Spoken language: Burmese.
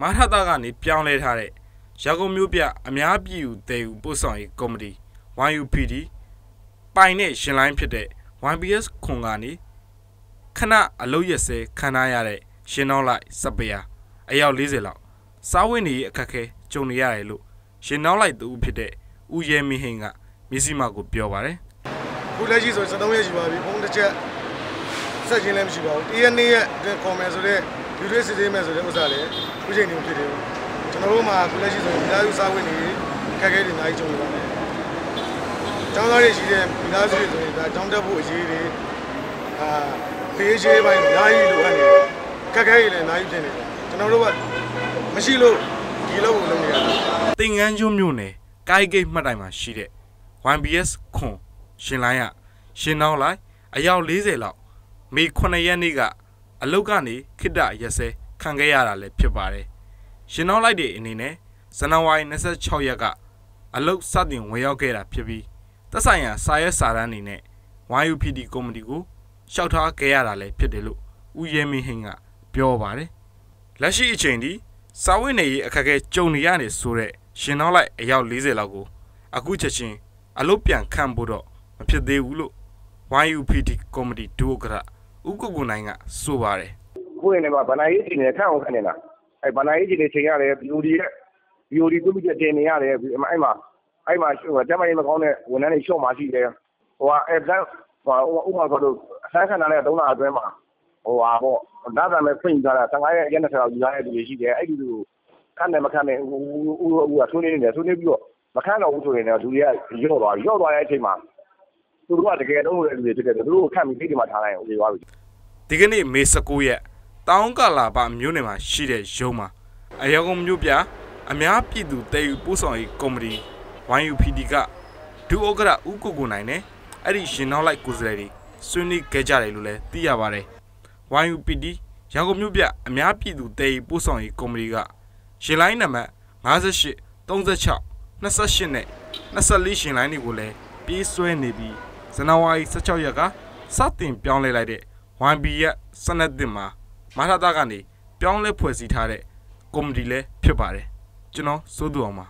မထတာကနေပြောင်းလဲထားတဲ့ရန်ကုန်မြို့ပြအများပြည်သူတည်ယူပို့ဆောင်ရေးကော်မတီ YUPD ပိုင်နဲ့ရှင်လိုင်းဖြစ်တဲ့ YBS ခွန်ကနေခဏအလုတ်ရက်စဲခံထားရတဲ့ရှင်နောက်လိုက်စပယ်ယာအယောက်40လောက်စားဝတ်နေရေးအခက်အခဲကြုံနေရတယ်လို့ရှင်နောက်လိုက်သူဖြစ်တဲ့ဦးရဲမင်းဟင်းကမျက်စိမှကိုပြောပါတယ်ခုလက်ရှိဆိုရင်73ရက်ရှိပါပြီဘုံတစ်ချက်ဆက်ချင်းလည်းမရှိပါဘူးတရက်နေ့ရက်အတွင်းခေါ်မယ်ဆိုတော့ လူတွေစစ်သေးမယ်ဆိုတဲ့ဥစ္စာလည်းခုချိန်နေဖြစ်တယ်ကျွန်တော်တို့မှာခုလက်ရှိဆိုရင်မိသားစုစားဝတ်နေခက်ခဲတွေအများကြီးကြုံနေပါတယ်ကျောင်းသားတွေရှိတဲ့မိသားစုတွေဆိုရင်ဒါကျောင်းတက်ဖို့အရေးတွေအာဖေးရေးပိုင်းအများကြီးလိုအပ်နေတယ်ခက်ခဲတွေလည်းအများကြီးဖြစ်နေတယ်ကျွန်တော်တို့ကမရှိလို့ဒီလောက်ကိုလုပ်နေရတယ်တင်ငန်းကျွန်းမြို့နယ်ကိုက်ဂိတ်မှတ်တိုင်မှာရှိတဲ့ YBS ခွန်ရှင်လိုင်းကရှင်နောက်လိုက်အယောက်40လောက်မေ9ရက်နေ့က အလုတ်ကနေခိတ္တရက်စဲခံခဲ့ရတာလည်းဖြစ်ပါတယ်ရှင်နောက်လိုက်တဲ့အနေနဲ့ဇန်နဝါရီ26ရက်ကအလုတ်စတင်ဝင်ရောက်ခဲ့တာဖြစ်ပြီးသက်ဆိုင်ရာစာရဲစာတမ်းအနေနဲ့ YUPD ကော်မတီကိုရှောက်ထားခဲ့ရတာလည်းဖြစ်တယ်လို့ဦးရဲမင်းဟင်းကပြောပါတယ်လက်ရှိအချိန်ထိစာဝတ်နေရေးအခက်အခဲကြုံနေရတယ်ဆိုတော့ရှင်နောက်လိုက်အယောက်40လောက်ကိုအခုချက်ချင်းအလုပ်ပြန်ခန့်ဖို့တော့မဖြစ်သေးဘူးလို့ YUPD ကော်မတီဒုဥက္ကဋ္ဌ ဦးကုတ်ကုနိုင်ကဆိုပါတယ်ကိုယ့်နေမှာဗနာရေးချိန်နေခန့်အောင်ခန့်နေတာအဲဗနာရေးချိန်နေချိန်ရတယ် BOD ရဲ့ BOD ပြုတ်ပြတင်နေရတယ်အဲ့မှာအဲ့မှာအဲ့မှာဟိုကျမကြီးမကောင်းတဲ့ဝန်ထမ်းတွေရှော့မှရှိတယ်ဟိုကအဲဒါဟိုဥပမာဆိုလို့အဆန်းခံတဲ့3လအတွင်းမှာဟိုဟာပေါ့ဒါသာမဲ့ဖွင့်ထားတာ15ရက်ရက်20လောက်ယူရတဲ့လူတွေရှိတယ်အဲ့ဒီလူခန့်တယ်မခန့်တယ်ဟိုဟိုဟိုဆွေးနွေးနေတယ်ဆွေးနွေးပြီးတော့မခန့်တော့ဘူးဆိုရင်လည်းလူတွေကရော့သွားပြီရော့သွားတဲ့အချိန်မှာ သူတို့ကတကယ်တော့လူတွေဖြစ်တယ်သူတို့ကိုခန့်ပြီးစိတ်ဒီမှာထားလိုက်ရင် okay သွားပြီဒီကနေ့မေ19ရက်တောင်းကလာပမြို့နယ်မှာရှိတဲ့ရုံးမှာအယောကုံမြို့ပြအများပြည်သူတည်ယူပို့ဆောင်ရေးကော်မတီ YUPD ကဒုဥက္ကဋ္ဌဦးကုတ်ကုနိုင်နဲ့အဲ့ဒီရှင်နောက်လိုက်ကိုယ်စားလှယ်တွေဆွေးနွေးခဲ့ကြတယ်လို့လည်းသိရပါတယ် YUPD ရန်ကုန်မြို့ပြအများပြည်သူတည်ယူပို့ဆောင်ရေးကော်မတီကရှင်လိုင်းနံပါတ်58 36 28နဲ့24ရှင်လိုင်းတွေကိုလည်းပြေးဆွဲနေပြီး ဇန်နဝါရီ16ရက်ကစတင်ပြောင်းလဲလိုက်တဲ့ 1B ရဲ့စနစ်တင်မှာမဟာတာကနေပြောင်းလဲဖွဲ့စည်းထားတဲ့ကော်မတီလည်းဖြစ်ပါတယ်ကျွန်တော်စိုးသူအောင်ပါ